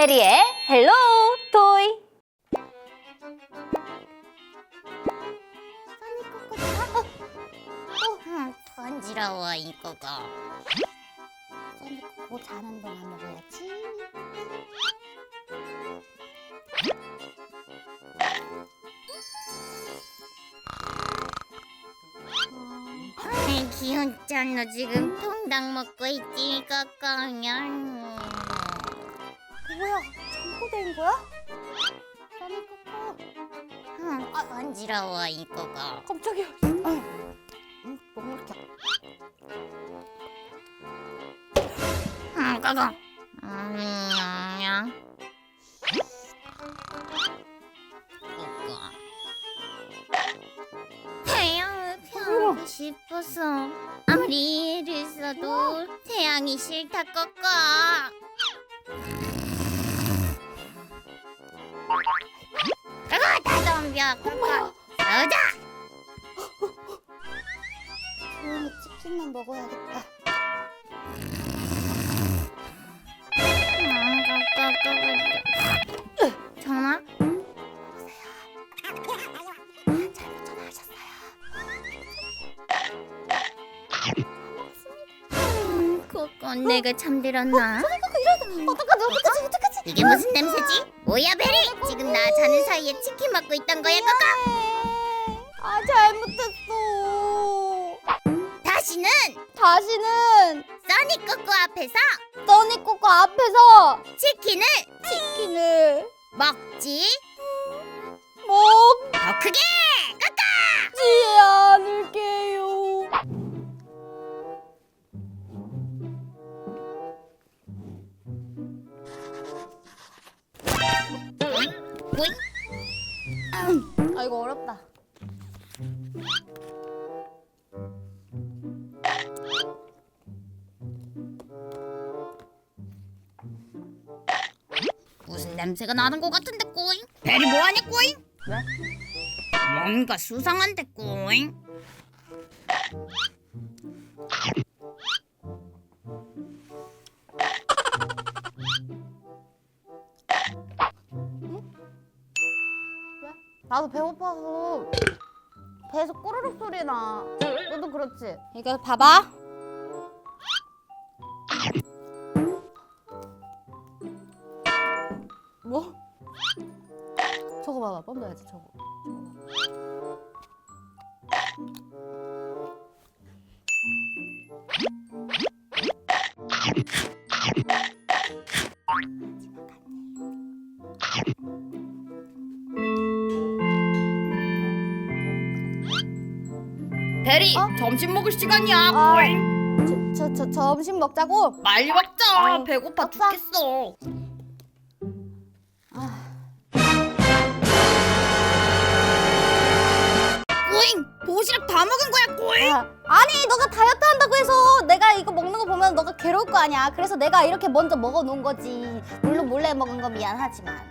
베리의 헬로 토이 음, 간지러워 이거가. 뭐 자는 동안 먹어야지. 음, 귀엽잖아 지금 통닭 먹고 있지 까까냐. 뭐야 전고된 거야? 써니 꼬꼬. 음, 아, 간지러워 이거가. 깜짝이야 응, 너무 이렇게. 음, 까까. 음, 야. 꼬꼬. 태양을 피하고 싶어서 아무리 애를 써도 태양이 싫다 꼬꼬. 다 덤벼 꼬꼬. 싸우자. 조용히 치킨만 먹어야겠다. 전화? 음, 그건 내가 잠들었나? 어떡하지 어떡하지 어떡하지 이게 무슨 냄새지? 뭐야 베리? 지금 나 자는 사이에 치킨 먹고 있던 거야 그거? 아 잘못했어. 다시는! 다시는 써니 꼬꼬 앞에서 써니 꼬꼬 앞에서 치킨을 치킨을 먹지. 먹지 더 크게 아 이거 어렵다 무슨 냄새가 나는 것 같은데 꼬잉? 베리 뭐하냐 꼬잉? 왜? 뭔가 수상한데 꼬잉? 나도 배고파서 배에서 꼬르륵 소리 나 너도 그렇지? 이거 봐봐 뭐? 저거 봐봐 뻔둬야지 저거 베리 어? 점심 먹을 시간이야 아. 꼬잉. 저, 저, 저 점심 먹자고? 빨리 먹자 어, 배고파 먹자. 죽겠어 꼬잉 도시락 다 먹은 거야 꼬잉 아, 아니 너가 다이어트 한다고 해서 내가 이거 먹는 거 보면 너가 괴로울 거 아니야 그래서 내가 이렇게 먼저 먹어 놓은 거지 물론 몰래 먹은 건 미안하지만